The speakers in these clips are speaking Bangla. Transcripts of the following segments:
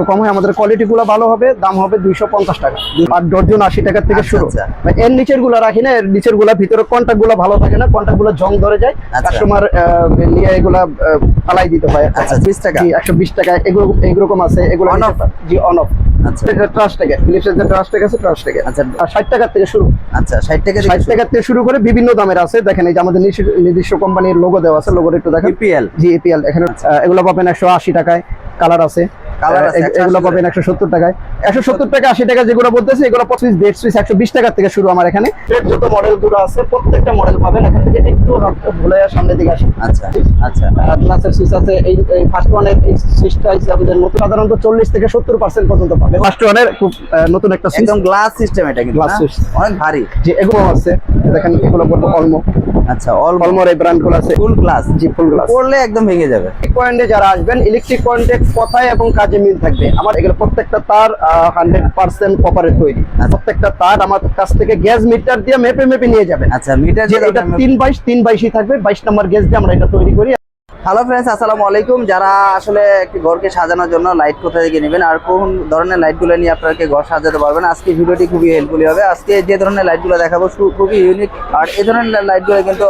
একটু কম হয় আমাদের কোয়ালিটি গুলো ভালো হবে দাম হবে দুইশো পঞ্চাশ টাকা। আর ডর্জন আশি টাকার থেকে আচ্ছা, শুরু। আচ্ছা। মানে এর নিচেরগুলো রাখি না এর নিচেরগুলা ভিতরে কন্ট্যাক্টগুলো ভালো থাকে না কন্ট্যাক্টগুলো জং ধরে যায় আচ্ছা। কাস্টমার নিয়ে এগুলা ফালাই দিতে হয়। আচ্ছা, 20 টাকা? একশো বিশ টাকা এগুলো এইরকম আছে এগুলো On off? জি অন অফ আচ্ছা। টাকা টাকা আচ্ছা। আচ্ছা টাকা বিভিন্ন দামের আছে। দেখেন এই যে আমাদের নিজস্ব- কোম্পানির লোগো দেওয়া আছে লোগোটা একটু দেখেন। ইপিএল জি এপিএল এখানে আহ, এগুলো পাবেন একশো আশি টাকায় কালার আছে। Colour আছে, আহ, এ- 180 এগুলো পাবেন একশো সত্তর টাকায়। একশো সত্তর টাকা আশি টাকা যেগুলো বলতেছে এগুলো পঁচিশ দেড় সুইচ একশো বিশ টাকার থেকে শুরু আমার এখানে। যত মডেলগুলো আছে প্রত্যেকটা মডেল পাবেন। এখান থেকে একটু ভুলে সামনের দিকে আসেন। আচ্ছা আচ্ছা। গ্লাসের সুইচ আছে এই ফার্স্ট ওয়ানের এই সুইচটা হচ্ছে আমাদের নতুন সাধারণত চল্লিশ থেকে সত্তর পার্সেন্ট পর্যন্ত পাবে ফার্স্ট ওয়ানের খুব নতুন একটা একদম গ্লাস সিস্টেম এটা কিন্তু Glass না? অনেক ভারী। যে এগুলো আছে। দেখেন এগুলো বলব অলমো আচ্ছা অল অলমোর এই ব্র্যান্ড আছে। ফুল গ্লাস জি ফুল গ্লাস পড়লে একদম ভেঙে যাবে। ইলেকট্রিক পয়েন্টে যারা আসবেন ইলেকট্রিক পয়েন্টে কথায় এবং কাজে মিল থাকবে আমার এগুলো প্রত্যেকটা তার হান্ড্রেড পার্সেন্ট কপারের তৈরি। প্রত্যেকটা তার আমার কাছ থেকে গ্যাস মিটার দিয়ে মেপে মেপে নিয়ে যাবেন আচ্ছা মিটার এটা তিন বাইশ তিন বাইশই থাকবে বাইশ নম্বর গ্যাস দিয়ে আমরা এটা তৈরি করি হ্যালো ফ্রেন্ডস আসসালামু আলাইকুম। যারা আসলে একটি ঘরকে সাজানোর জন্য লাইট কোথা থেকে নেবেন আর কোন ধরনের লাইটগুলো নিয়ে আপনাকে ঘর সাজাতে পারবেন আজকে ভিডিওটি খুবই হেল্পফুল হবে। আজকে যে ধরনের লাইটগুলো দেখাবো খুবই ইউনিক আর এই ধরনের লাইটগুলো কিন্তু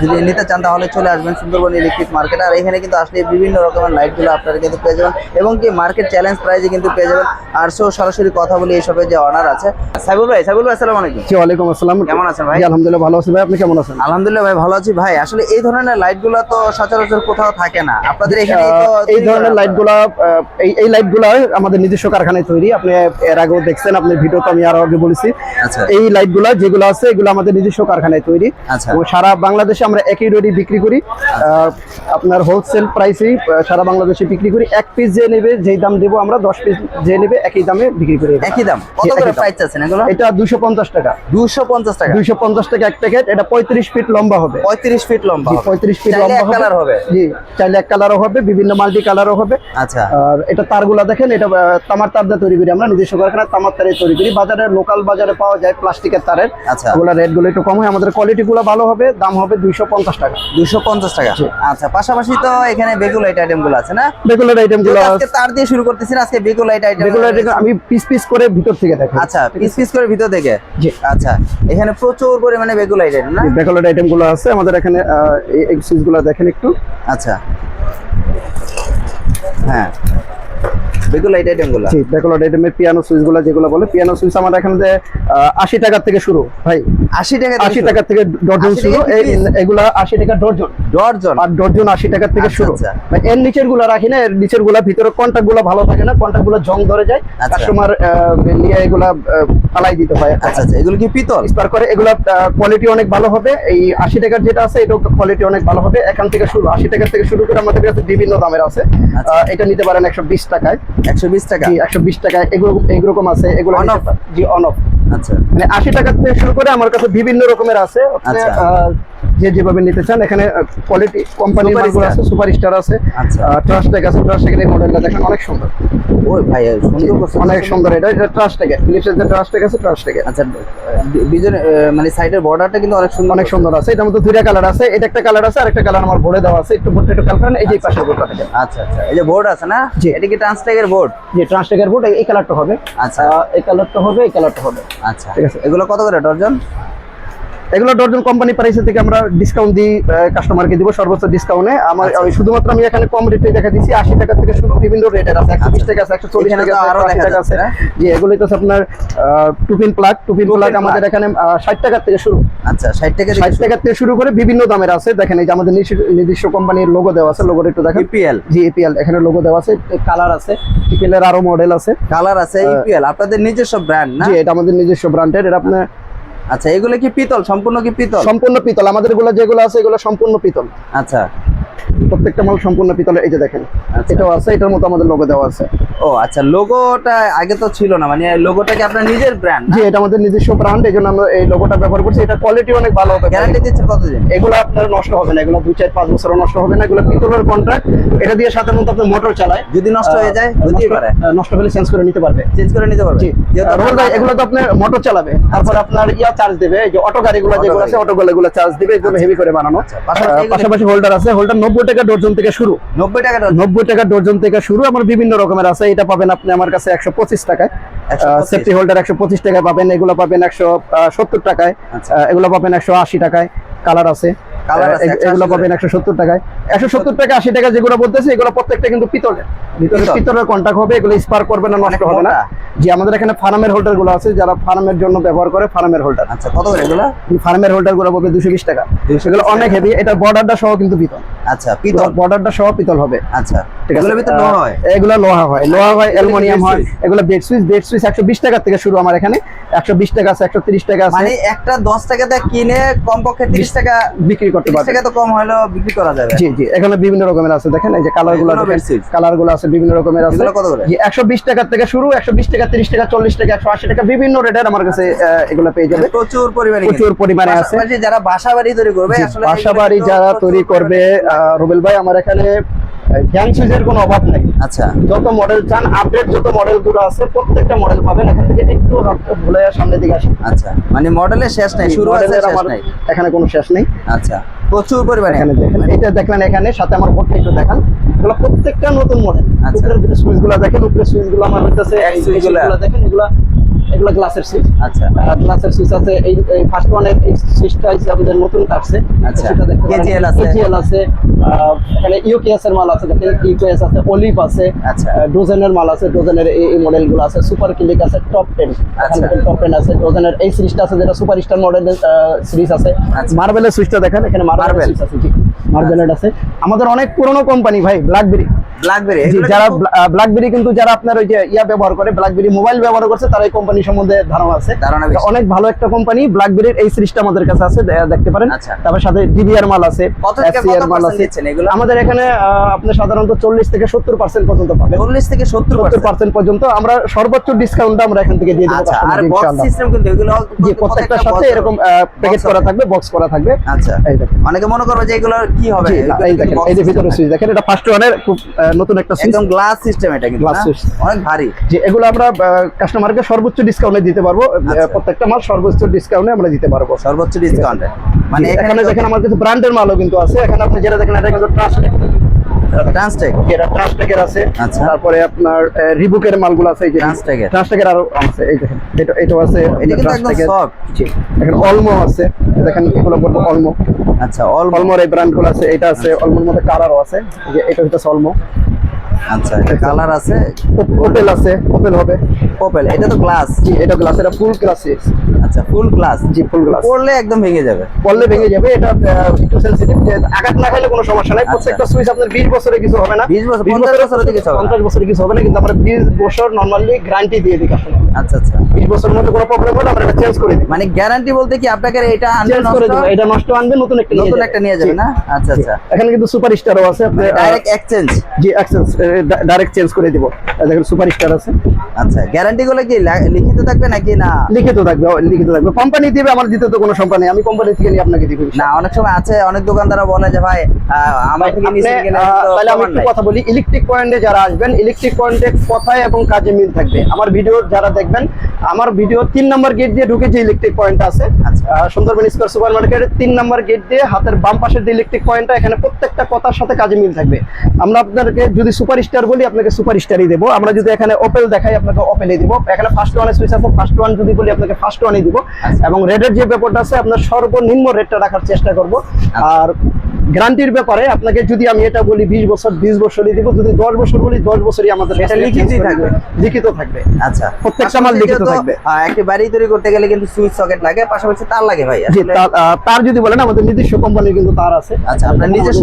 যদি নিতে চান তাহলে চলে আসবেন সুন্দরবন ইলেকট্রিক মার্কেট আর এখানে কিন্তু আসলে বিভিন্ন রকমের লাইটগুলো আপনারা কিন্তু পেয়ে যাবেন এবং কি মার্কেট চ্যালেঞ্জ প্রাইজে কিন্তু পেয়ে যাবেন। আর সো সরাসরি কথা বলি এইসবের যে অনার আছে। সাইবুল ভাই সাইবুল ভাই আসসালামু আলাইকুম। জি ওয়ালাইকুম আসসালাম। কেমন আছেন ভাই? আলহামদুলিল্লাহ ভালো আছি ভাই। আপনি কেমন আছেন? আলহামদুলিল্লাহ ভাই ভালো আছি। ভাই আসলে এই ধরনের লাইটগুলো তো সচরাচর কোথাও থাকে না। আপনাদের এখানে এই ধরনের এই এই লাইটগুলা আমাদের নিজস্ব কারখানায় তৈরি। আপনি এর আগেও দেখছেন আপনি ভিডিও তো আমি আরও আগে বলেছি। আচ্ছা। এই লাইটগুলা যেগুলো আছে এগুলো আমাদের নিজস্ব কারখানায় তৈরি। আচ্ছা। এবং সারা বাংলাদেশে আমরা একই রেডি বিক্রি করি। আপনার হোলসেল প্রাইসেই সারা বাংলাদেশে বিক্রি করি। এক পিস যে নেবে যেই দাম দেবো আমরা দশ পিস যে নেবে একই দামে বিক্রি করি একই দাম। কত করে প্রাইস আছেন এগুলো? এটা দুশো পঞ্চাশ টাকা। দুশো পঞ্চাশ টাকা। দুইশো পঞ্চাশ টাকা এক প্যাকেট এটা পঁয়ত্রিশ ফিট লম্বা হবে। পঁয়ত্রিশ ফিট লম্বা পঁয়ত্রিশ ফিট লম্বা কালার হবে? জি চাইলে এক কালারও হবে বিভিন্ন মাল্টি কালারও হবে। আচ্ছা। আর এটা তারগুলা দেখেন এটা তামার তার দিয়ে তৈরি করি আমরা নিজস্ব কারখানায় তামার তারে তৈরি করি। বাজারে লোকাল বাজারে পাওয়া যায় প্লাস্টিকের তারের। আচ্ছা। ওগুলা রেটগুলো একটু কম হয় আমাদের কোয়ালিটি গুলো ভালো হবে দাম হবে দুইশো পঞ্চাশ টাকা। দুশো পঞ্চাশ টাকা। আচ্ছা পাশাপাশি তো এখানে বেগুলাইট আইটেমগুলো আছে না? রেগুলার আইটেমগুলো আজকে তার দিয়ে শুরু করতেছি না, আজকে বেগুলাইট আইটেম রেগুলার আমি পিস পিস করে ভিতর থেকে দেখি আচ্ছা পিস পিস করে ভিতর থেকে? জি। আচ্ছা এখানে প্রচুর পরিমাণে বেগুলাইট আইটেম না? রেগুলার আইটেমগুলো আছে আমাদের এখানে এই- এই গুলো দেখেন একটু। আচ্ছা। হ্যাঁ। বেগুলাইট আইটেমগুলো? জি রেগুলার আইটেমের পিয়ানো সুইচগুলো যেগুলো বলে পিয়ানো সুইচ আমার এখানে যে আশি টাকা থেকে শুরু ভাই। আশি টাকা আশি টাকা থেকে ডর্জন শুরু এগুলা আশি টাকা ডর্জন ডর্জন আর ডর্জন আশি টাকা থেকে আচ্ছা, শুরু। আচ্ছা। মানে এর নিচেরগুলা রাখি না এর নিচেরগুলা ভিতরে কন্ট্যাক্টগুলো ভালো থাকে না কন্ট্যাক্টগুলো জং ধরে যায় আচ্ছা। কাস্টমার নিয়ে এগুলা ফালাই দিতে হয়। আচ্ছা আচ্ছা এগুলো কি পিতল? স্পার করে এগুলা কোয়ালিটি অনেক ভালো হবে এই আশি টাকার যেটা আছে এটাও কোয়ালিটি অনেক ভালো হবে। এখান থেকে শুরু আশি টাকা থেকে শুরু করে আমাদের কাছে বিভিন্ন দামের আছে। আচ্ছা। এটা নিতে পারেন একশো বিশ টাকায়। একশো বিশ টাকা? জি একশো বিশ টাকা। এগুলো এরকম আছে এগুলো অন অফ জি অন অফ আচ্ছা। মানে আশি টাকা থেকে শুরু করে আমার কাছে বিভিন্ন রকমের আছে। আচ্ছা। যে যেভাবে নিতে চান এখানে কোয়ালিটি কোম্পানির Super মালগুলো আছে সুপার স্টার আছে। আচ্ছা। ট্রাস্ট ট্যাগ আছে ট্রাস্ট ট্যাগের এই মডেলটা দেখেন অনেক সুন্দর। ওই ভাই সুন্দর অনেক সুন্দর এটা এটা ট্রাস্ট ট্যাগ ফিলিপসের যে ট্রাস্ট ট্যাগ আছে ট্রাস্ট ট্যাগ আচ্ছা বিজন মানে সাইডের বর্ডারটা কিন্তু অনেক সুন্দর অনেক সুন্দর আছে এটার মধ্যে দুইটা কালার আছে এটা একটা কালার আছে আর একটা কালার আমার ভরে দেওয়া আছে একটু ভোটটা একটু কালার এই যে পাশে ভোটটা থাকে আচ্ছা আচ্ছা এই যে বোর্ড আছে না? জি। এটা কি ট্রান্সটেকের বোর্ড যে ট্রাস্ট ট্যাগের ভোট এই কালারটা হবে। আচ্ছা। এই কালারটা হবে এই কালারটা হবে। আচ্ছা। ঠিক আছে। এগুলো কত করে ডর্জন এগুলো ডর্জন কোম্পানি প্রাইসের থেকে আমরা ডিসকাউন্ট দিই কাস্টমারকে দিব সর্বোচ্চ ডিসকাউন্টে আমার আচ্ছা। শুধুমাত্র আমি এখানে কম রেটে দেখা দিচ্ছি আশি টাকা থেকে শুরু বিভিন্ন রেটের আছে একশো বিশ টাকা আছে একশো চল্লিশ টাকা আছে টাকা আছে। যাচ্ছে, জি এগুলো তো আপনার টুপিন প্লাগ টুপিন প্লাগ আমাদের এখানে ষাট টাকার থেকে শুরু। আচ্ছা ষাট টাকা ষাট টাকার থেকে শুরু করে বিভিন্ন দামের আছে। দেখেন এই যে আমাদের নিজস্ব- নিজস্ব কোম্পানির লোগো দেওয়া আছে লোগোটা একটু দেখেন। ইপিএল জি এপিএল এখানে লোগো দেওয়া আছে কালার আছে ইপিএল এর আরও মডেল আছে। কালার আছে ইপিএল আপনাদের নিজস্ব ব্র্যান্ড না? জি এটা আমাদের নিজস্ব ব্র্যান্ডের এটা আপনার আচ্ছা এগুলো কি পিতল? সম্পূর্ণ কি পিতল? সম্পূর্ণ পিতল। আমাদেরগুলো যেগুলো আছে এগুলো সম্পূর্ণ পিতল। আচ্ছা। প্রত্যেকটা মাল সম্পূর্ণ পিতলের এই যে দেখেন আচ্ছা। এটাও আছে এটার মতো আমাদের লোগো দেওয়া আছে। ও আচ্ছা লোগোটা আগে তো ছিল না মানে লোগোটা কি আপনার নিজের ব্র্যান্ড জি এটা আমাদের নিজস্ব ব্র্যান্ড এই জন্য আমরা এই লোগোটা ব্যবহার করছি। এটা কোয়ালিটি অনেক ভালো হবে। গ্যারান্টি দিচ্ছে কতদিন? এগুলো আপনার নষ্ট হবে না এগুলো দুই চার পাঁচ বছরও নষ্ট হবে না এগুলো পিতলের কন্ট্রাক্ট এটা দিয়ে সাধারণত আপনার মোটর চালায়। যদি নষ্ট হয়ে যায় হতেই পারে। নষ্ট হলে চেঞ্জ করে নিতে পারবে। চেঞ্জ করে নিতে পারবে? জি। রোল এগুলো তো আপনার মোটর চালাবে। তারপর আপনার ইয়া চার্জ দেবে এই যে অটো গাড়িগুলো যেগুলো আছে অটো গুলো চার্জ দিবে এগুলো হেভি করে বানানো। আচ্ছা, আহ, এগুলো- পাশাপাশি হোল্ডার আছে হোল্ডার নব্বই টাকা ডর্জন থেকে শুরু। নব্বই টাকা নব্বই টাকা ডর্জন থেকে শুরু। আমার বিভিন্ন রকমের আছে। এটা পাবেন আপনি আমার কাছে একশো পঁচিশ টাকায়। সেফটি হোল্ডার একশো পঁচিশ টাকায় পাবেন। এগুলো পাবেন একশো সত্তর টাকায়। আচ্ছা। এগুলো পাবেন একশো আশি টাকায়। কালার আছে। Colour আহ, আছে, এগ- 180 এগুলো পাবেন একশো সত্তর টাকায়। একশো সত্তর টাকা আশি টাকা যেগুলো বলতেছে এগুলো প্রত্যেকটা কিন্তু পিতলের। ভিতরে পিতলের কন্টাক্ট হবে এগুলো স্পার্ক করবে না নষ্ট হবে না। যে আমাদের এখানে ফার্মের হোল্ডারগুলো আছে যারা ফার্মের জন্য ব্যবহার করে ফার্মের হোল্ডার আচ্ছা কত করে এগুলো? ফার্মের হোল্ডারগুলো পাবে দুশো বিশ টাকা। 220 এগুলো অনেক হেভি এটা বর্ডারটা সহ কিন্তু পিতল। আচ্ছা পিতল। বর্ডারটা সহ পিতল হবে। আচ্ছা ঠিক আছে। লোহা হয়? এগুলো লোহা হয়। লোহা হয় অ্যালুমিনিয়াম হয়। এগুলো বেড সুইচ বেড সুইচ একশো বিশ টাকা থেকে শুরু আমার এখানে। একশো বিশ টাকা আছে একশো তিরিশ টাকা আছে। মানে একটা দশ টাকাতে কিনে কমপক্ষে তিরিশ টাকা বিক্রি করতে পারবেন পারবে। তো কম হলো বিক্রি করা যাবে। জি জি এখানে বিভিন্ন রকমের আছে দেখেন এই যে কালারগুলো এগুলো bed suite? কালারগুলো আছে বিভিন্ন রকমের আছে। কত করে? জি একশো বিশ টাকা থেকে শুরু একশো বিশ টাকা তিরিশ টাকা চল্লিশ টাকা একশো আশি টাকা বিভিন্ন রেটের আমার কাছে এগুলো পেয়ে যাবে। প্রচুর পরিমাণে প্রচুর পরিমাণে আছে। যারা বাসাবাড়ি তৈরি করবে আসলে বাসা বাড়ি যারা তৈরি করবে রুবেল ভাই আমার এখানে সুইচের কোনো অভাব নাই। আচ্ছা। যত মডেল চান আপডেট যত মডেলগুলো আছে প্রত্যেকটা মডেল পাবেন। এখান থেকে একটু ভুলে সামনের দিকে আসেন। আচ্ছা মানে মডেলের শেষ নাই শুরু আছে শেষ নাই। এখানে কোনো শেষ নেই। আচ্ছা প্রচুর পরিমাণে। এখানে দেখেন এটা দেখলেন এখানে সাথে আমার বোর্ডটা একটু দেখান। এগুলো প্রত্যেকটা নতুন মডেল আচ্ছা। উপরের সুইচগুলো দেখেন উপরের সুইচগুলো আমার হইতেছে switch দেখেন এগুলা এগুলো গ্লাসের সুইচ আচ্ছা গ্লাসের সুইচ আছে এই ফার্স্ট ওয়ানের এই সুইচটা হচ্ছে আমাদের নতুন কাটছে আচ্ছা। KGL আছে। কেজিএল আছে এখানে ইউকেএস এর মাল আছে দেখেন ইউকেএস আছে অলিভ আছে আচ্ছা। ডোজেনের মাল আছে ডোজেনের এই মডেলগুলো আছে সুপার ক্লিক আছে টপ টেন আচ্ছা। টপ টেন আছে ডোজেনের এই সিরিজটা আছে যেটা সুপার স্টার মডেলের সিরিজ আছে আচ্ছা। মার্বেলের সুইচটা দেখেন এখানে মার্বেল। সুইচ আছে জি আছে। আমাদের অনেক পুরনো কোম্পানি ভাই ব্ল্যাকবেরি ব্ল্যাকবেরি যারা ব্ল্যাকবেরি কিন্তু যারা আপনার ওই যে ইয়া ব্যবহার করে ব্ল্যাকবেরি মোবাইল ব্যবহার করছে তারা এই কোম্পানি সম্বন্ধে ধারণা আছে। অনেক ভালো একটা কোম্পানি ব্ল্যাকবেরির এই সিরিজটা আমাদের কাছে আছে দেখতে পারেন। আচ্ছা। তারপর সাথে ডিবিআর মাল আছে মাল আছে। আমাদের এখানে আপনি সাধারণত চল্লিশ থেকে সত্তর পার্সেন্ট পর্যন্ত পাবেন। চল্লিশ থেকে সত্তর সত্তর পার্সেন্ট পর্যন্ত আমরা সর্বোচ্চ ডিসকাউন্ট আমরা এখান থেকে দিয়ে দেবো আচ্ছা আর বক্স সিস্টেম কিন্তু এগুলো প্রত্যেকটার সাথে এরকম প্যাকেজ করা থাকবে বক্স করা থাকবে। আচ্ছা। এই দেখেন। অনেকে মনে করবে যে এগুলো কি হবে? এই যে ভিতরে সুইচ দেখেন এটা ফার্স্ট ওয়ানের খুব নতুন একটা সুইচ। একদম গ্লাস সিস্টেম এটা কিন্তু গ্লাস সুইচ অনেক ভারী। যে এগুলো আমরা কাস্টমারকে সর্বোচ্চ ডিসকাউন্টে দিতে পারব। আচ্ছা। প্রত্যেকটা মাল সর্বোচ্চ ডিসকাউন্টে আমরা দিতে পারব। সর্বোচ্চ ডিসকাউন্টে মানে এখানে দেখেন আমার কিছু ব্র্যান্ডের মালও কিন্তু আছে। এখানে আপনি যেটা দেখেন এটা কিন্তু ট্রাস্টেক ট্রান্সটেক এটা ট্রাস্টেকের আছে। আচ্ছা। তারপরে আপনার রিবুকের মালগুলো আছে এই যে Trustec-এর। ট্রাস্টেকের আরও আছে এই দেখেন। এটা এটাও আছে এটা কিন্তু একদম। সফট জি। এখানে অলমো আছে দেখেন এগুলো বলব অলমো আচ্ছা অল অলমোর এই ব্র্যান্ডগুলো আছে এটা আছে অলমোর মধ্যে কালারও আছে এই যে এটা হচ্ছে অলমো আচ্ছা এটা কালার আছে? ওপেল আছে ওপেল হবে। এটা তো গ্লাস জি এটা গ্লাস এটা ফুল গ্লাস আচ্ছা ফুল গ্লাস জি ফুল গ্লাস পড়লে একদম ভেঙে যাবে। বললে ভেঙে যাবে এটা একটু সেনসিটিভ আঘাত না কোনো সমস্যা নাই। প্রত্যেকটা সুইচ আপনার 20 বছরে কিছু হবে না। 20 বছর, 50 বছরে কিছু হবে 50 বছরে কিছু হবে না কিন্তু আমরা 20 বছর নরমালি গ্যারান্টি দিয়ে দিই কাস্টমার আচ্ছা আচ্ছা। 20 বছরের মধ্যে কোনো প্রবলেম হলে আমরা চেঞ্জ করে দিই। মানে গ্যারান্টি বলতে কি আপনাকে এটা আনবে চেঞ্জ করে দিব এটা নষ্ট আনবে নতুন একটা নতুন একটা নিয়ে যাবে না? আচ্ছা আচ্ছা। এখানে কিন্তু সুপার স্টারও আছে আপনি ডাইরেক্ট এক্সচেঞ্জ জি এক্সচেঞ্জ ডাইরেক্ট চেঞ্জ করে দিব। দেখেন সুপার স্টার আছে। আচ্ছা গ্যারান্টি গুলো কি লিখিত থাকবে নাকি না? লিখিত থাকবে লিখিত থাকবে। কোম্পানি দিবে আমার দিতে তো কোনো সম্পর্ক নেই। আমি কোম্পানি থেকে নিয়ে আপনাকে দিব না অনেক সময় আছে অনেক দোকানদাররা বলে যে ভাই আমার থেকে নিচে গেলে তাহলে আমি একটু কথা বলি। ইলেকট্রিক পয়েন্টে যারা আসবেন ইলেকট্রিক পয়েন্টে কথায় এবং কাজে মিল থাকবে। আমার ভিডিও যারা দেখবেন আমার ভিডিও তিন নম্বর গেট দিয়ে ঢুকে যে ইলেকট্রিক পয়েন্ট আছে। আচ্ছা। সুন্দরবন স্কোয়ার সুপার মার্কেটের তিন নম্বর গেট দিয়ে হাতের বাম পাশের যে ইলেকট্রিক পয়েন্টটা এখানে প্রত্যেকটা কথার সাথে কাজে মিল থাকবে। আমরা আপনাদেরকে যদি সুপার স্টার বলি আপনাকে সুপার স্টারই দেবো। আমরা যদি এখানে ওপেল দেখাই আপনাকে ওপেলই দিব। এখানে ফার্স্ট ওয়ানের সুইচ আছে ফার্স্ট ওয়ান যদি বলি আপনাকে ফার্স্ট ওয়ানই দিব। আচ্ছা। এবং রেডের যে ব্যাপারটা আছে আপনার সর্বনিম্ন রেটটা রাখার চেষ্টা করব। আর গ্যারান্টির ব্যাপারে আপনাকে যদি আমি এটা বলি বিশ বছর বিশ বছরই দিব যদি দশ বছর বলি দশ বছরই আমাদের এটা থাকবে। লিখিত থাকবে আচ্ছা প্রত্যেকটা মাল লিখিত থাকবে। বাড়ি তৈরি করতে গেলে কিন্তু সুইচ সকেট লাগে পাশাপাশি তার লাগে ভাই তার যদি বলেন আমাদের নিজস্ব কোম্পানির কিন্তু তার আছে আচ্ছা, আপনার নিজস্ব?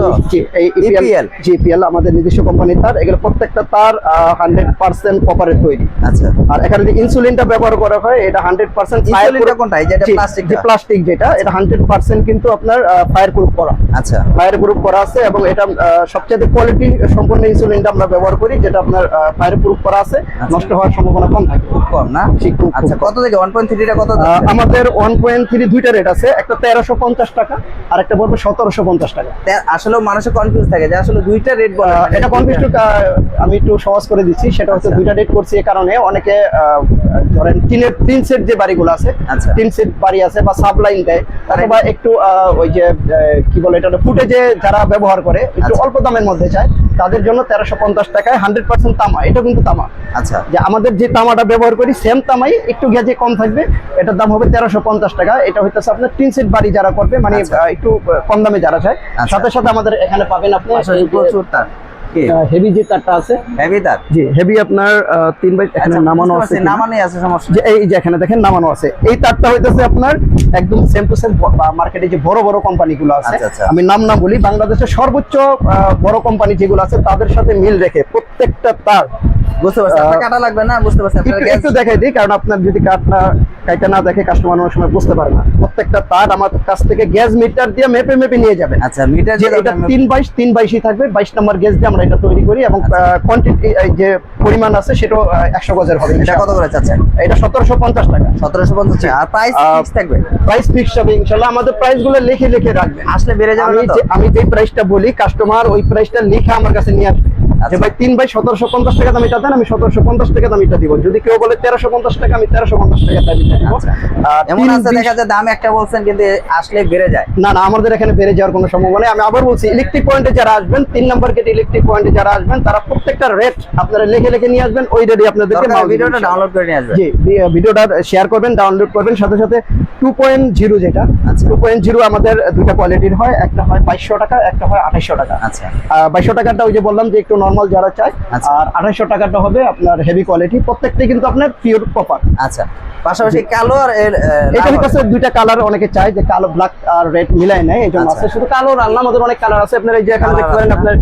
ইপিএল জিপিএল আমাদের নিজস্ব কোম্পানির তার এগুলো প্রত্যেকটা তার হান্ড্রেড পার্সেন্ট কপারের তৈরি আচ্ছা আর এখানে যে ইনসুলিনটা ব্যবহার করা হয় এটা হান্ড্রেড পার্সেন্ট ইনসুলিনটা কোনটা? এই যে এটা plastic টা? প্লাস্টিক যেটা এটা হান্ড্রেড পার্সেন্ট কিন্তু আপনার ফায়ার প্রুফ করা আচ্ছা ফায়ার প্রুফ করা আছে এবং এটা সবচেয়ে কোয়ালিটি সম্পন্ন ইনসুলিনটা আমরা ব্যবহার করি যেটা আপনার ফায়ার প্রুফ করা আছে নষ্ট হওয়ার সম্ভাবনা কম থাকে। খুব কম না? খুব- আচ্ছা কত থেকে? ওয়ান পয়েন্ট থ্রিটা কত আমাদের ওয়ান পয়েন্ট থ্রি দুইটা রেট আছে একটা তেরোশো পঞ্চাশ টাকা আর একটা পড়বে সতেরোশো পঞ্চাশ টাকা। আসলে মানুষের কনফিউজ থাকে যে আসলে দুইটা রেট বলে এটা কনফিউজ আমি একটু সহজ করে দিচ্ছি সেটা হচ্ছে আচ্ছা। দুইটা রেট করছি এই কারণে অনেকে ধরেন টিনের তিন সেট যে বাড়িগুলো আছে আচ্ছা। তিন সেট বাড়ি আছে বা সাবলাইন দেয় অথবা একটু ওই যে কি বলে এটা ফুটেজ যে যারা ব্যবহার করে একটু আচ্ছা। অল্প দামের মধ্যে চায় তাদের জন্য তেরোশো পঞ্চাশ টাকায় হান্ড্রেড পার্সেন্ট তামা। এটা কিন্তু তামা। আচ্ছা। যে আমাদের যে তামাটা ব্যবহার করি সেম তামাই একটু গেজে কম থাকবে। এটার দাম হবে তেরোশো পঞ্চাশ টাকা। এটা হইতেছে আপনার তিন সিট বাড়ি যারা করবে মানে আচ্ছা। একটু কম দামে যারা চায়। আচ্ছা। সাথে সাথে আমাদের এখানে পাবেন আপনি প্রচুর তার। হেভি যে তারটা আছে। হেভি তার? জি হেভি আপনার তিন বাই এখানে আচ্ছা, নামানো আছে পারছি, আছে সমস্যা যে এই যে এখানে দেখেন নামানো আছে। এই তারটা হইতেছে আপনার একদম সেম টু সেম মার্কেটে যে বড় বড় কোম্পানিগুলো আছে আচ্ছা, আচ্ছা। আমি নাম না বলি বাংলাদেশের সর্বোচ্চ বড় কোম্পানি যেগুলো আছে তাদের সাথে মিল রেখে প্রত্যেকটা তার বুঝতে পারছি আপনার কাটা লাগবে না বুঝতে পারছি আপনার একটু দেখাই দিই কারণ আপনার যদি কাইটা না দেখে কাস্টমার অনেক সময় বুঝতে পারে না। প্রত্যেকটা তার আমার কাছ থেকে গ্যাস মিটার দিয়ে মেপে মেপে নিয়ে যাবে। আচ্ছা মিটার যে এটা তিন বাইশ তিন বাইশই থাকবে বাইশ নম্বর গ্যাস দিয়ে আমরা এটা তৈরি করি এবং আচ্ছা। কোয়ান্টিটি যে পরিমাণ আছে সেটাও একশো গজের হবে এটা কত করে চাচ্ছেন? এটা সতেরোশো পঞ্চাশ টাকা। সতেরোশো পঞ্চাশ টাকা। আর প্রাইস ফিক্স থাকবে? প্রাইস ফিক্স হবে ইনশাল্লাহ আমাদের প্রাইসগুলো লিখে লিখে রাখবে। আসলে বেড়ে যাবে আমি যে প্রাইসটা বলি কাস্টমার ওই প্রাইসটা লিখে আমার কাছে নিয়ে আসবে। যে। ভাই তিন বাই সতেরোশো পঞ্চাশ টাকা দাম এটা দেন আমি সতেরোশো পঞ্চাশ টাকা দাম এটা দিব। যদি কেউ বলে তেরোশো পঞ্চাশ টাকা আমি তেরোশো পঞ্চাশ টাকা দাম এটা দিব। আচ্ছা। এমন আছে দেখা যায় দাম একটা বলছেন কিন্তু আসলে বেড়ে যায়। না না আমাদের এখানে বেড়ে যাওয়ার কোনো সম্ভাবনা আমি আবার বলছি ইলেকট্রিক পয়েন্টে যারা আসবেন তিন নম্বর গেট ইলেকট্রিক পয়েন্টে যারা আসবেন তারা প্রত্যেকটা রেট আপনারা লিখে লিখে নিয়ে আসবেন ওই রেটে আপনাদেরকে ভিডিওটা ডাউনলোড করে নিয়ে আসবে জি ভিডিওটা শেয়ার করবেন ডাউনলোড করবেন সাথে সাথে টু পয়েন্ট জিরো যেটা আচ্ছা। টু পয়েন্ট জিরো আমাদের দুইটা কোয়ালিটির হয় একটা হয় বাইশশো টাকা একটা হয় আঠাইশশো টাকা। আচ্ছা। বাইশশো টাকাটা ওই যে বললাম যে একটু নর্মাল যারা চায় আচ্ছা। আর আঠাইশশো টাকাটা হবে আপনার হেভি কোয়ালিটি প্রত্যেকটাই কিন্তু আপনার পিওর প্রপার আচ্ছা পাশাপাশি কালো আর এর হবে। দুইটা কালার অনেকে চায় যে কালো ব্ল্যাক আর রেড মিলাই নেয় এই জন্য আচ্ছা। আছে। শুধু কালো আল্লাহ আমাদের অনেক কালার আছে। আপনার এই যে এখানে দেখতে পারেন আপনার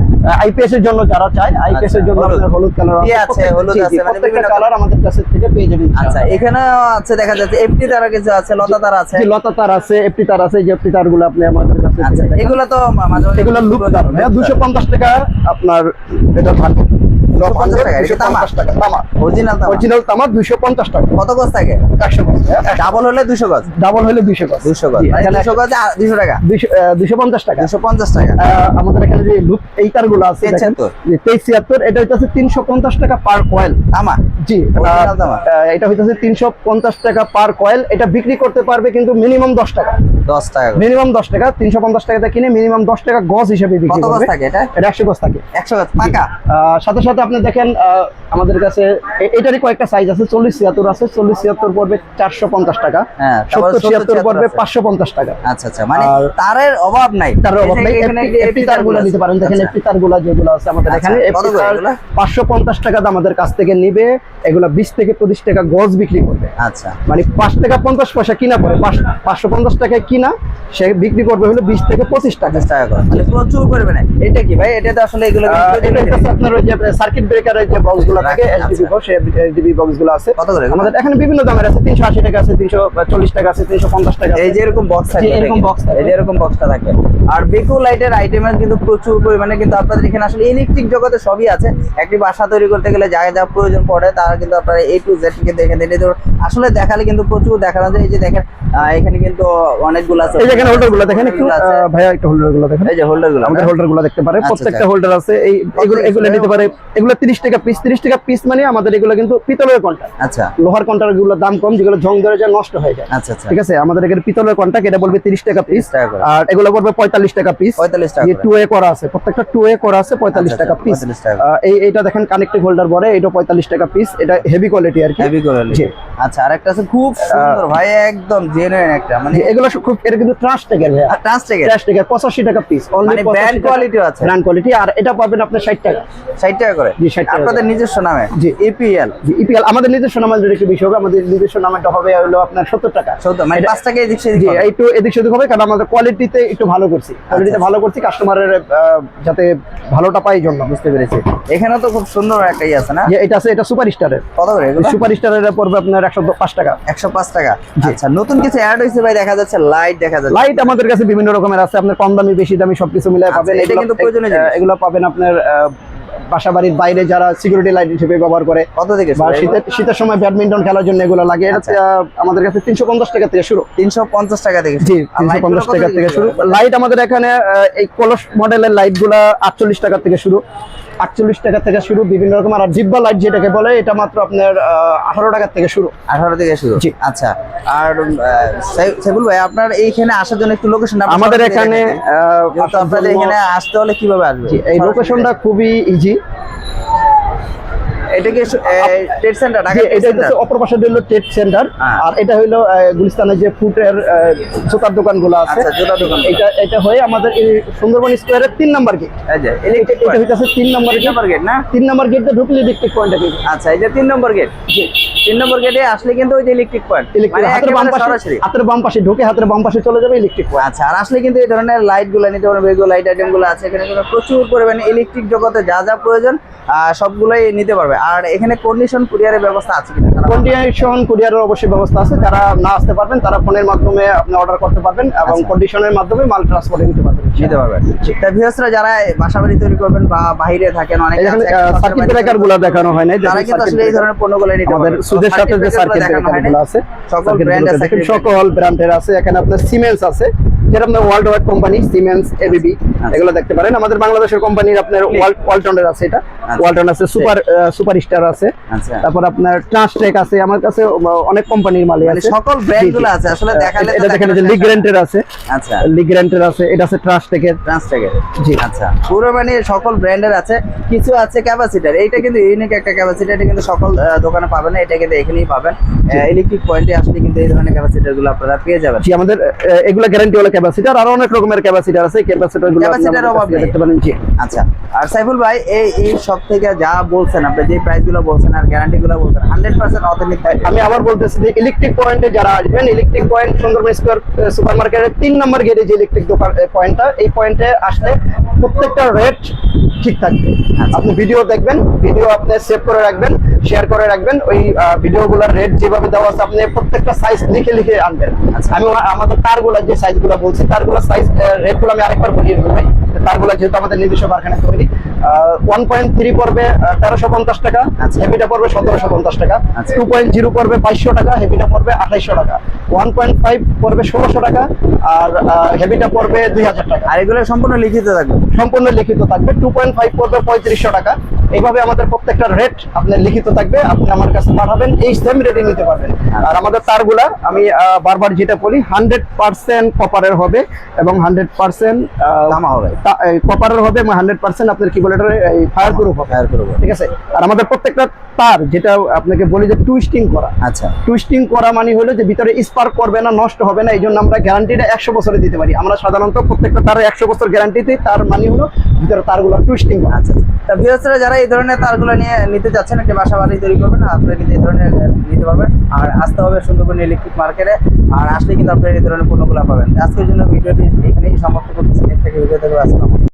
আইপিএস এর জন্য যারা চায় আইপিএস এর আচ্ছা, জন্য হলুদ। আপনার হলুদ কালার আছে, হলুদ আছে, মানে বিভিন্ন কালার আমাদের কাছে থেকে পেয়ে যাবেন আচ্ছা এখানে আছে দেখা যাচ্ছে এফটি তারা কিছু আছে লতা তারা আছে। লতা তার আছে এফটি তার আছে যে এফটি আপনি আমাদের কাছে এগুলো তো এগুলো লুক পঞ্চাশ টাকা আপনার এটা থাকবে 250 টাকা, এটা তামা? 250 তামা অরিজিনাল তামা টাকা। কত গজ থাকে? একশো গজ। ডাবল হলে দুশো গজ? ডাবল হলে দুশো গজ। দুশো গজ। জি, এখানে দুশো গজ দুশো টাকা? দুশো পঞ্চাশ টাকা। দুশো পঞ্চাশ টাকা। আমাদের এখানে যে লুপ এই তারগুলো আছে তেইশ ছিয়াত্তর। তেইশ ছিয়াত্তর এটা হইতেছে তিনশো পঞ্চাশ টাকা পার কয়েল তামা জি এটা হইতেছে তিনশো পঞ্চাশ টাকা পার কয়েল এটা বিক্রি করতে পারবে কিন্তু মিনিমাম দশ টাকা। দশ টাকা মিনিমাম দশ টাকা তিনশো পঞ্চাশ টাকাতে কিনে মিনিমাম দশ টাকা গজ হিসেবে বিক্রি কত গজ থাকে এটা? এটা একশো গজ থাকে। একশো গজ। পাকা? সাথে সাথে আপনি দেখেন আমাদের কাছে এটারই কয়েকটা সাইজ আছে চল্লিশ ছিয়াত্তর আছে চল্লিশ ছিয়াত্তর পড়বে চারশো পঞ্চাশ টাকা হ্যাঁ, সত্তর 70 ছিয়াত্তর পড়বে। পাঁচশো পঞ্চাশ টাকা। আচ্ছা আচ্ছা মানে তারের অভাব নাই। তার অভাব নেই এফটি- তারগুলো নিতে পারেন দেখেন আচ্ছা। এফটি তারগুলো যেগুলো আছে আমাদের আচ্ছা, এখানে এগুলা? পাঁচশো পঞ্চাশ টাকা দাম আমাদের কাছ থেকে নিবে এগুলা বিশ থেকে পঁচিশ টাকা গজ বিক্রি করবে। আচ্ছা। মানে পাঁচ টাকা পঞ্চাশ পয়সা কিনা পড়ে পাঁচ- পাঁচশো পঞ্চাশ টাকায় কিনা সে বিক্রি করবে হলো বিশ থেকে পঁচিশ টাকা। টাকা মানে প্রচুর পরিমাণে। এটা কি ভাই? এটা তো আসলে এগুলো আপনার ওই যে সার্কিট ব্রেকারের যে বক্সগুলো থাকে আচ্ছা। এসডিবি বক্স এসডিবি বক্সগুলো আছে। আমাদের এখানে বিভিন্ন দামের আছে তিনশো আশি টাকা আছে তিনশো চল্লিশ টাকা আছে তিনশো পঞ্চাশ টাকা এই যে এরকম বক্স থাকে এরকম থাকে। এই যে এরকম বক্সটা থাকে। আর বেকু লাইটের আইটেমের কিন্তু প্রচুর পরিমাণে কিন্তু আপনাদের এখানে আসলে ইলেকট্রিক জগতে সবই আছে। একটি বাসা তৈরি করতে গেলে যা যা প্রয়োজন পড়ে তারা কিন্তু আপনারা এ টু জেড কিন্তু এখানে আসলে দেখালে কিন্তু প্রচুর দেখানো যায়। এই যে দেখেন এখানে কিন্তু অনেকগুলো আছে। এই যে এখানে হোল্ডারগুলো দেখেন একটু। ভাইয়া একটু হোল্ডারগুলো দেখেন। এই যে হোল্ডারগুলো আমাদের হোল্ডারগুলো দেখতে পারে। আচ্ছা, প্রত্যেকটা আচ্ছা। হোল্ডার আছে। এই এগুলো এগুলো? নিতে পারে এগুলো টাকা পিস তিরিশ টাকা পিস মানে আমাদের এগুলো কিন্তু পিতলের কন্টাক্ট আচ্ছা। লোহার কন্টাক্টগুলো দাম কম যেগুলো জং ধরে যায় নষ্ট হয়ে যায়। আচ্ছা আচ্ছা। ঠিক আছে? আমাদের এখানে পিতলের কন্টাক্ট এটা বলবে তিরিশ টাকা পিস 30। আর এগুলো পড়বে পঁয়তাল্লিশ টাকা পিস পঁয়তাল্লিশ টাকা টু এ করা আছে প্রত্যেকটা টু এ করা আছে পঁয়তাল্লিশ টাকা পিস এই এইটা দেখেন কানেক্টিভ হোল্ডার বলে এটা পঁয়তাল্লিশ টাকা পিস এটা হেভি কোয়ালিটি আর কি। হেভি জি। আচ্ছা আর একটা আছে খুব সুন্দর ভাই একদম জেনুইন একটা মানে এগুলো খুব এটা কিন্তু টাকা পিস মানে brand quality আছে। ব্র্যান্ড কোয়ালিটি আর এটা পাবেন আপনি ষাট টাকা। ষাট টাকা করে। জি, 60 আপনাদের নিজস্ব নামে? জি। এপিএল ইপিএল আমাদের নিজস্ব নামের যদি একটু বেশি হবে আমাদের নিজস্ব নামটা হবে হলো আপনার সত্তর টাকা। মানে পাঁচ টাকা এদিক সেদিক। একটু এদিক সেদিক হবে কারণ আমাদের কোয়ালিটিতে একটু ভালো করছি। কোয়ালিটিতে আচ্ছা। ভালো করছি কাস্টমারের যাতে ভালোটা পাই জন্য বুঝতে পেরেছি। এখানে তো খুব সুন্দর একটা আছে না? এটা আছে এটা সুপার স্টারের কত করে সুপার স্টারের পড়বে আপনার একশো পাঁচ টাকা। একশো পাঁচ টাকা। আচ্ছা নতুন কিছু অ্যাড হয়েছে ভাই দেখা যাচ্ছে লাইট দেখা যাচ্ছে। লাইট আমাদের কাছে বিভিন্ন রকমের আছে আপনার কম দামি বেশি দামি সবকিছু মিলে আচ্ছা, পাবেন। এটা কিন্তু প্রয়োজনীয় এগুলো পাবেন আপনার বাসা বাড়ির বাইরে যারা সিকিউরিটি লাইট হিসেবে ব্যবহার করে কত থেকে বা শীতের শীতের সময় ব্যাডমিন্টন খেলার জন্য এগুলো লাগে। আচ্ছা। আমাদের কাছে তিনশো পঞ্চাশ টাকা থেকে শুরু। তিনশো পঞ্চাশ টাকা থেকে জি তিনশো পঞ্চাশ টাকা থেকে শুরু। লাইট আমাদের এখানে এই কলস মডেলের লাইটগুলা আটচল্লিশ টাকা থেকে শুরু। আটচল্লিশ টাকা থেকে শুরু বিভিন্ন রকম আর জিব্বা লাইট যেটাকে বলে এটা মাত্র আপনার আঠারো টাকার থেকে শুরু। আঠারো থেকে শুরু? জি। আচ্ছা। আর সাইফুল ভাই আপনার এইখানে আসার জন্য একটু লোকেশন আমাদের এখানে আপনাদের এখানে আসতে হলে কীভাবে আসবে? এই লোকেশনটা খুবই ইজি এটা কি ট্রেড সেন্টার ঢাকা এটা হচ্ছে অপর পাশে হলো ট্রেড সেন্টার হ্যাঁ। আর এটা হলো গুলিস্তানের যে ফুটের জুতার দোকানগুলো আছে। জুতার দোকান। এটা এটা হয়ে আমাদের এই সুন্দরবন স্কোয়ারের তিন নাম্বার গেট যে এটা এটা। হইতাছে তিন নাম্বার গেট না? তিন নাম্বার গেটে ঢুকলে পয়েন্টটা কিন্তু আচ্ছা এই যে তিন নম্বর গেট তিন নম্বর গেটে আসলে কিন্তু ওই যে ইলেকট্রিক পয়েন্ট হাতের বাম পাশে হাতের বাম পাশে ঢুকে হাতের বাম পাশে চলে যাবে ইলেকট্রিক পয়েন্ট আচ্ছা আর আসলে কিন্তু এই ধরনের লাইটগুলো নিতে পারবেন যেগুলো লাইট আইটেমগুলো আছে এখানে প্রচুর পরিমাণে ইলেকট্রিক জগতে যা যা প্রয়োজন সবগুলোই নিতে পারবে। আর এখানে কন্ডিশন কুরিয়ারের ব্যবস্থা আছে কিনা কন্ডিশন কুরিয়ারের অবশ্যই ব্যবস্থা আছে। যারা না আসতে পারবেন তারা ফোনের মাধ্যমে আপনি অর্ডার করতে পারবেন এবং আচ্ছা। কন্ডিশনের মাধ্যমে মাল ট্রান্সপোর্টে নিতে পারবেন। নিতে পারবেন। তা ভিউয়ার্সরা যারা বাসা বাড়ি তৈরি করবেন বা বাইরে থাকেন অনেকে সার্কিট দেখানো হয় নাই তারা কিন্তু আসলে এই। ধরনের পণ্যগুলো নিতে পারবেন। সুদের সাথে যে সার্কিট দেখানো গুলো আছে সকল ব্র্যান্ডের আছে এখানে আপনার সিমেন্স আছে। যেটা আপনার world wide company Siemens ABB এগুলো দেখতে পারেন। আমাদের বাংলাদেশের কোম্পানির আপনার ওয়ালটনের আছে এটা। ওয়ালটন আছে সুপার সুপার স্টার আছে। আচ্ছা। তারপর আপনার ট্রান্সটেক আছে আমার কাছে অনেক কোম্পানির মালই মানে আছে। সকল ব্র্যান্ডগুলো জি, জি। আছে আসলে দেখালে এটা দেখেন যে দেখানো লিগ যায় না। রেন্টের আছে। আচ্ছা। লিগ রেন্টের আছে এটা আছে ট্রান্সটেকের ট্রান্সটেকের জি। আচ্ছা। পুরো মানে সকল ব্র্যান্ডের আছে কিছু আছে ক্যাপাসিটার এইটা কিন্তু ইউনিক একটা ক্যাপাসিটার এটা কিন্তু সকল দোকানে পাবেন না এটা কিন্তু এখানেই পাবেন। ইলেকট্রিক পয়েন্টে আসলে কিন্তু এই ধরনের ক্যাপাসিটারগুলো আপনারা পেয়ে যাবেন। জি আমাদের এগুলা গ্যারান্টি ওয়ালা ক্যাপাসিটার আর অনেক রকমের ক্যাপাসিটার আছে ক্যাপাসিটারগুলো আপনি অভাব। দেখতে পারেন জি আচ্ছা আর সাইফুল ভাই এই এই সব থেকে যা বলছেন আপনি যে প্রাইসগুলো বলছেন আর গ্যারান্টি গুলো বলছেন হান্ড্রেড পার্সেন্ট অথেন্টিক আমি আবার বলতেছি যে ইলেকট্রিক পয়েন্টে যারা আসবেন electric point Sundarban square super মার্কেটের তিন নম্বর গেটে যে ইলেকট্রিক দোকান পয়েন্টটা এই পয়েন্টে আসলে প্রত্যেকটা রেট ঠিক থাকবে আচ্ছা। আপনি ভিডিও দেখবেন ভিডিও আপনি সেভ করে রাখবেন শেয়ার করে রাখবেন ওই ভিডিওগুলোর রেট যেভাবে দেওয়া আছে আপনি প্রত্যেকটা সাইজ লিখে লিখে আনবেন আচ্ছা। আমি আমাদের তারগুলা যে সাইজগুলো বলছি তারগুলো সাইজ রেটগুলো আমি আরেকবার দেবো ভাই। তারগুলো যেহেতু আমাদের নিজস্ব কারখানা তৈরি ওয়ান পয়েন্ট থ্রি পড়বে তেরোশো পঞ্চাশ টাকা আচ্ছা। হেভিটা পড়বে সতেরোশো পঞ্চাশ টাকা আচ্ছা। টু পয়েন্ট জিরো পড়বে বাইশশো টাকা হেভিটা পড়বে আঠাইশশো টাকা। ওয়ান পয়েন্ট ফাইভ পড়বে ষোলোশো টাকা আর হেভিটা পড়বে দুই হাজার টাকা। আর এগুলো সম্পূর্ণ লিখিত থাকবে? সম্পূর্ণ লিখিত থাকবে টু পয়েন্ট ফাইভ পড়বে পঁয়ত্রিশশো টাকা। এইভাবে আমাদের প্রত্যেকটা রেট আপনার লিখিত থাকবে আপনি আমার কাছে পাঠাবেন এই সেম রেটে নিতে পারবেন। আর আমাদের তারগুলা আমি বারবার যেটা বলি হান্ড্রেড পার্সেন্ট কপারের হবে এবং হান্ড্রেড পার্সেন্ট তামা হবে। কপারের হবে এবং হান্ড্রেড পার্সেন্ট আপনার কি বলে এই ফায়ার প্রুফ হবে। ফায়ার করব ঠিক আছে? আর আমাদের প্রত্যেকটা তার যেটা আপনাকে বলি যে টুইস্টিং করা। আচ্ছা। টুইস্টিং করা মানে হলো যে ভিতরে স্পার্ক করবে না নষ্ট হবে না এই জন্য আমরা গ্যারান্টিটা একশো বছরে দিতে পারি। আমরা সাধারণত প্রত্যেকটা তার একশো বছর গ্যারান্টিতে তার মানে হলো ভিতরে তারগুলো টুইস্টিং করা। আচ্ছা। যারা এই ধরনের তারগুলো নিয়ে নিতে চাচ্ছেন একটা বাসা বাড়ি তৈরি করবেন আপনারা কিন্তু এই ধরনের নিতে পারবেন। আর আসতে হবে সুন্দরবন ইলেকট্রিক মার্কেটে, আর আসলে কিন্তু আপনারা এই ধরনের পণ্যগুলো পাবেন। আজকের জন্য ভিডিওটি এখানেই সমাপ্ত করতেছি। থেকে ভিডিও থেকে আসসালাম